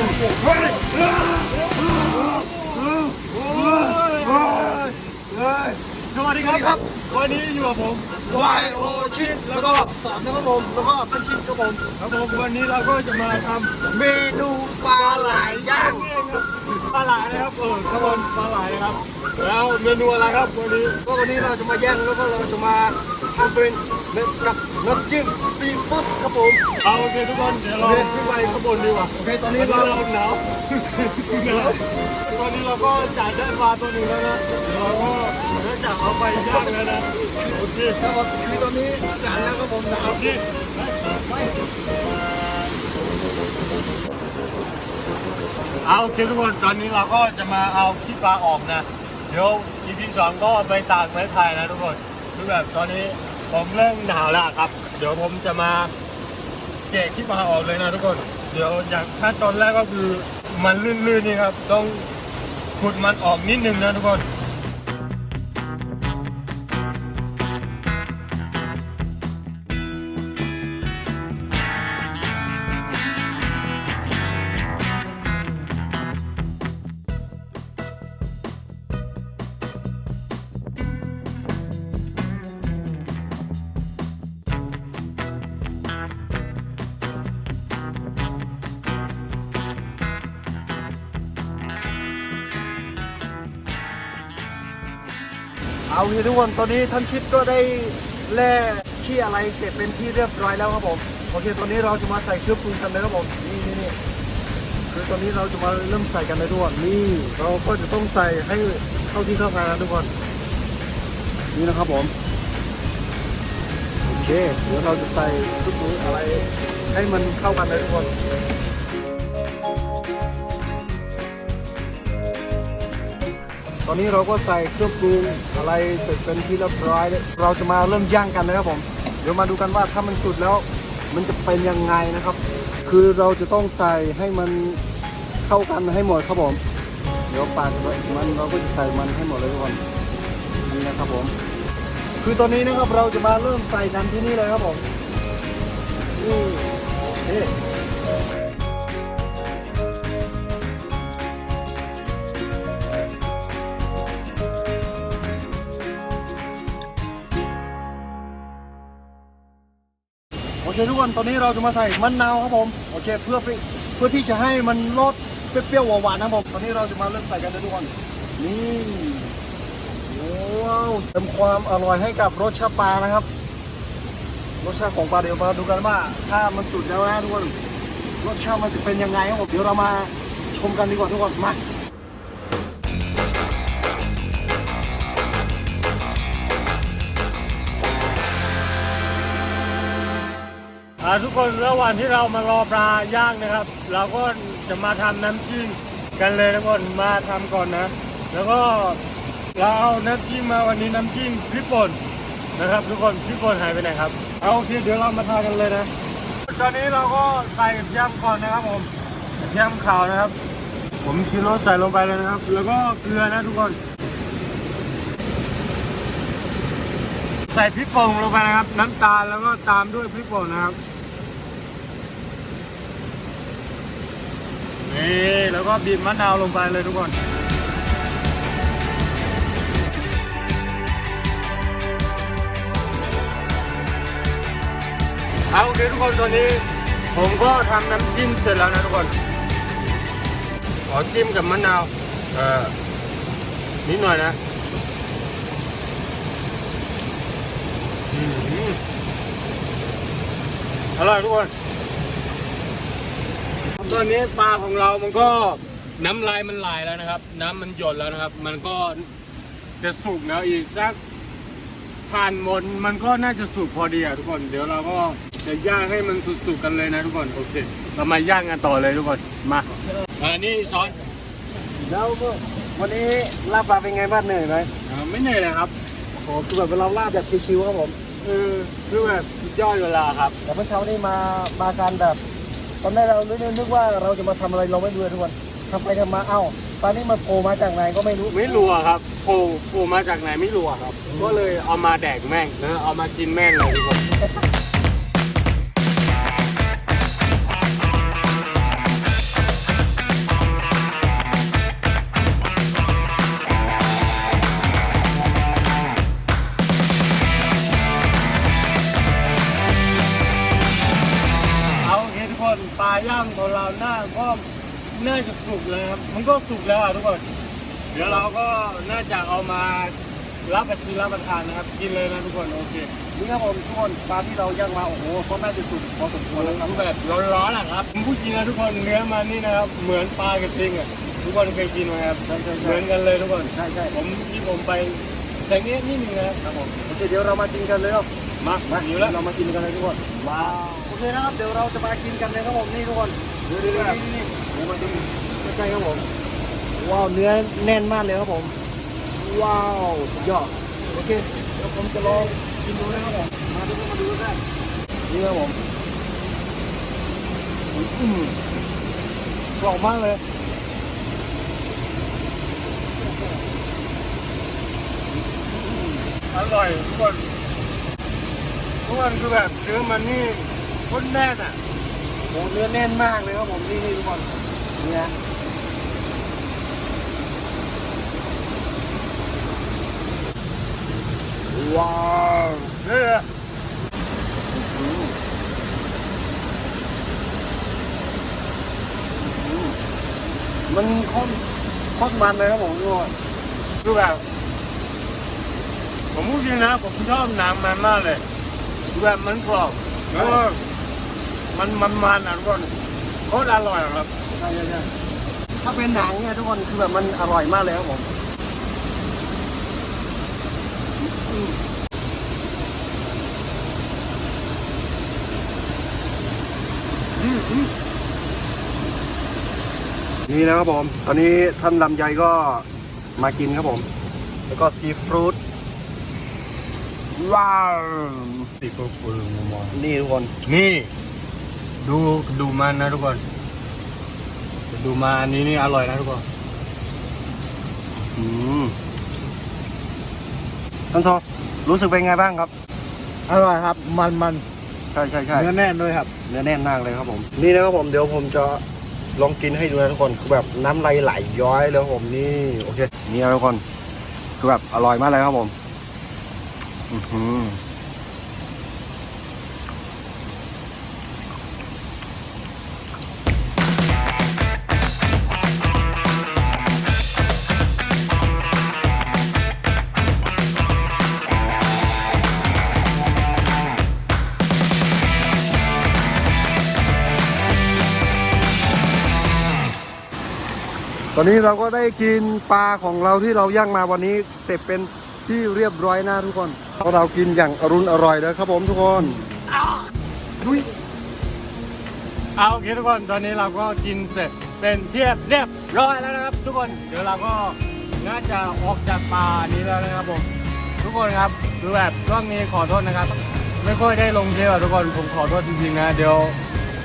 สวัสดีครับ วันนี้อยู่กับผมวายโอชิดแล้วก็สอนนะครับผม แล้วก็พันชิดครับผมครับผมวันนี้เราก็จะมาทำเมนูปลาไหลย่างปลาไหลนะครับเออครับผมปลาไหลนะครับ แล้วเมนูอะไรครับวันนี้ก็วันนี้เราจะมาย่างแล้วก็เราจะมาทำเป็น เม็ดกับน้ำจิ้มซีฟู้ดครับผมเอาโอเคทุกคนเดี๋ยวเราขึ้นไปข้างบนดีกว่าโอเคตอนตอนนี้นี้เราเราหนาวตอนนี้เราก็จ่ายได้ปลาตัวหนึ่งแล้วนะเดี๋ยวเราก็จะจับเอาไปย่างแล้วนะโอเคครับผมคือตอนนี้จานแล้วครับผมนะคโอรับเคเอาโอเคทุกคนตอนนี้เราก็จะมาเอาขี้ปลาออกนะ เดี๋ยว EP สองก็ไปตากไม้ไผ่นะทุกคนคือแบบตอนนี้ ผมเริ่มหนาวแล้วครับ เดี๋ยวผมจะมาแกะที่ปลาออกเลยนะทุกคน เดี๋ยวอย่างขั้นตอนแรกก็คือมันลื่นๆนี่ครับ ต้องขุดมันออกนิดนึงนะทุกคน เอาทีทุกคนตอนนี้ท่านชิดก็ได้แล่ขี้อะไรเสร็จเป็นที่เรียบร้อยแล้วครับผมโอเคตอนนี้เราจะมาใส่เครื่องปรุงกันเลยครับผมนี่นี่นี่คือตอนนี้เราจะมาเริ่มใส่กันเลยทุกคนนี่เราก็จะต้องใส่ให้เข้าที่เข้ากันนะทุกคนนี่นะครับผมโอเคเดี๋ยวเราจะใส่เครื่องปรุงอะไรให้มันเข้ากันเลยทุกคน อนนี้เราก็ใส่เครื่องปรุงอะไรเสร็จเป็นที่เรียบร้อยเราจะมาเริ่มย่างกันนะครับผมเดี๋ยวมาดูกันว่าถ้ามันสุดแล้วมันจะเป็นยังไงนะครับ คือเราจะต้องใส่ให้มันเข้ากันให้หมดครับผมเดี๋ยวปาดมันเราก็จะใส่มันให้หมดเลยทุกคนนี่นะครับผม คือตอนนี้นะครับเราจะมาเริ่มใส่กันที่นี่เลยครับผมนี่โเคทุกคนตอนนี้เราจะมาใส่มะนาวครับผมโอเคเพื่อเพื่อที่จะให้มันลดเปรี้ยวหวานๆนะครับผมตอนนี้เราจะมาเริ่มใส่กันทุกคนนี่ว้าวเติมความอร่อยให้กับรสชาติปลานะครับ รสชาติของปลาเดี๋ยวมาดูกันว่า ถ้ามันสุดแล้วนะทุกคนรสชาติมันจะเป็นยังไงครับผมเดี๋ยวเรามาชมกันดีกว่าทุกคนมา ทุกคนระหว่างที่เรามารอปลาย่างนะครับ เราก็จะมาทำน้ำจิ้มกันเลยทุกคนมาทำก่อนนะ แล้วก็เราเอาน้ำจิ้มมาวันนี้น้ำจิ้มพริกป่นนะครับทุกคนพริกป่นหายไปไหนครับเอาโอเคเดี๋ยวเรามาทากันเลยนะตอนนี้เราก็ใส่กระเทียมก่อนนะครับผมกระเทียมขาวนะครับ ผมชิโร่ใส่ลงไปเลยนะครับ แล้วก็เกลือนะทุกคน ใส่พริกป่นลงไปนะครับ น้ำตาลแล้วก็ตามด้วยพริกป่นนะครับ นี่แล้วก็บีบมะนาวลงไปเลยทุกคนเอาโอเคทุกคนตอนนี้ ผมก็ทำน้ำจิ้มเสร็จแล้วนะทุกคน ขอจิ้มกับมะนาว เออนิดหน่อยนะอืมอร่อยทุกคน ตอนนี้ปลาของเรามันก็น้ำลายมันไหลแล้วนะครับ น้ำมันหยดแล้วนะครับ มันก็จะสุกแล้วอีกสักผ่านหมดมันก็น่าจะสุกพอดีอะทุกคน เดี๋ยวเราก็จะย่างให้มันสุกๆกันเลยนะทุกคนโอเคเรามาย่างกันต่อเลยทุกคนมาอ่านี่ซอนแล้ววันนี้ลาบปลาเป็นไงบ้างเหนื่อยไหมอ่าไม่เหนื่อยเลยครับโอ้คือแบบเราลาบแบบชิวๆครับผมเออคือแบบสุดยอดเวลาครับแต่เมื่อเช้านี้มามาการแบบ ตอนแรกเรานึกนึกว่าเราจะมาทำอะไรเราไม่รู้เลยทุกคนทำไปทำมาเอ้าตอนนี้มันโผล่มาจากไหนก็ไม่รู้ ไม่รู้ครับโผล่โผล่มาจากไหนไม่รู้ครับ ก็เลยเอามาแดกแม่งนะเอามากินแม่งเลยทุกคน งของเราหน้าก็น่าจะสุกเลยครับ มันก็สุกแล้วอะทุกคน เดี๋ยวเราก็น่าจะเอามารับประทานรับประทานนะครับ กินเลยนะทุกคนโอเค นี่ครับผมทุกคนปลาที่เราย่างมาโอ้โหก็น่าจะสุกพอสมควรแล้วครับทำแบบร้อนๆอะครับผมพูดจริงนะทุกคนเนื้อมันนี่นะครับ เหมือนปลากระทิงอะทุกคนเคยกินไหมครับใช่ใช่เหใช่มือนกันเลยทุกคนใช่ใช่ผมที่ผมไปแต่เนี้ยนิดนึงนะครับผมโอเคเดี๋ยวเรามากินกันเลยครับมามาอยู่แล้วเรามากินกันเลยทุกคนว้าวโอ เคนะครับ เดี๋ยวเราจะมากินกันเลยครับผมนี่ทุกคนดูดูดูนี่นี่เดี๋ยวมาดูใกล้ๆครับผม ว้าว เนื้อแน่นมากเลยครับผม ว้าวสุดยอด โอเค เดี๋ยวผมจะลองกินดูนะครับผม มาดูมาดูกันนี่ครับผมอืมกรอบมากเลยอร่อยทุกคนทุกคนคือแบบเนื้อมันนี่โคตรแน่นอะโอ้เนื้อแน่นมากเลยครับผมนี่นี่ทุกคนนี่นะว้าวเนี่ยมันข้นข้นมันเลยครับผมทุกคนคือแบบผมพูดจริงนะผมชอบหนังมันมากเลยคือแบบมันกรอบแล้ว มันมันมันอะทุกคนโคตรอร่อยอะครับใช่ใช่ใช่ถ้าเป็นหนังเนี่ยทุกคนคือแบบมันอร่อยมากเลยครับผมอืมอืมอืมนี่นะครับผม ตอนนี้ท่านลำไยก็มากินครับผม แล้วก็ซีฟรุตว้าวตีกูกูมองนี่ทุกคน นี่ ดูดูมันนะทุกคน ดูมาอันนี้นี่อร่อยนะทุกคนอืมท่านซอรู้สึกเป็นไงบ้างครับ อร่อยครับ มันมันใช่ใช่ใช่เนื้อแน่นด้วยครับ เนื้อแน่นมากเลยครับผม นี่นะครับผมเดี๋ยวผมจะลองกินให้ดูนะทุกคนคือแบบน้ำลายไหลย้อยเลยครับผมนี่โอเคนี่นะทุกคนคือแบบอร่อยมากเลยครับผม อือหือ อนนี้เราก็ได้กินปลาของเราที่เราย่างมาวันนี้เสร็จเป็นที่เรียบร้อยนะทุกคนเรากินอย่างอรุณอร่อยเลยครับผมทุกคนดุยเอาโอเคทุกคนตอนนี้เราก็กินเสร็จเป็นเทียบเรียบร้อยแล้วนะครับ ทุกคนเดี๋ยวเราก็น่าจะออกจากป่านี้แล้วนะครับผมทุกคนครับคือแบบช่วงนี้ขอโทษนะครับ ไม่ค่อยได้ลงเที่ยวทุกคนผมขอโทษจริงๆนะ เดี๋ยว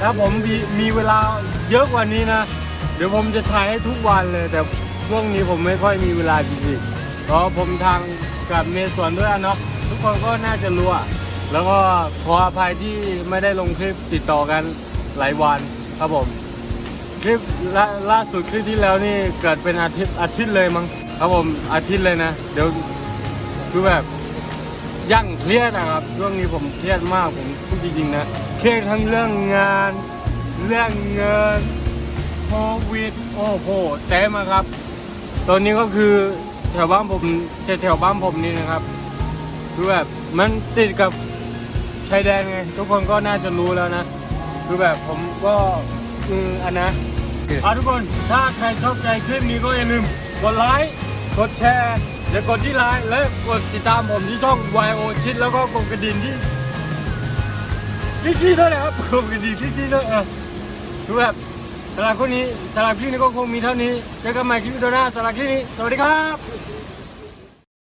ถ้าผมมีมีเวลาเยอะกว่านี้นะ เดี๋ยวผมจะถ่ายให้ทุกวันเลย แต่ช่วงนี้ผมไม่ค่อยมีเวลาจริงๆเพราะผมทางกับเมสวนด้วยอะเนาะทุกคนก็น่าจะรู้อะแล้วก็ขออภัยที่ไม่ได้ลงคลิปติดต่อกันหลายวันครับผมคลิปล่าล่าสุดคลิปที่แล้วนี่เกิดเป็นอาทิตย์อาทิตย์เลยมั้งครับผมอาทิตย์เลยนะ เดี๋ยวคือแบบยั่งเครียดนะครับช่วงนี้ผมเครียดมากผมพูดจริงๆนะเครียดทั้งเรื่องงาน เรื่องเงิน โควิดโอ้โหเต็มอะครับ ตอนนี้ก็คือแถวบ้านผมแถวบ้านผมนี่นะครับคือแบบมันติดกับชายแดนไง ทุกคนก็น่าจะรู้แล้วนะ คือแบบผมก็อืมอันนะเอาทุกคนถ้าใครชอบใจคลิปนี้ก็อย่าลืมกดไลค์กดแชร์เดี๋ยวกดที่ไลน์และกดติดตามผมที่ช่อง YO ชิดแล้วก็กดกระดิ่งที่ที่ๆด้วยนะครับกดกระดิ่งที่ๆด้วยเออคือแบบ สำหรับคนนี้สำหรับคลิปนี้ก็คงมีเท่านี้เจอกันใหม่คลิปวิดีโอหน้าสำหรับคลิปนี้สวัสดีครับ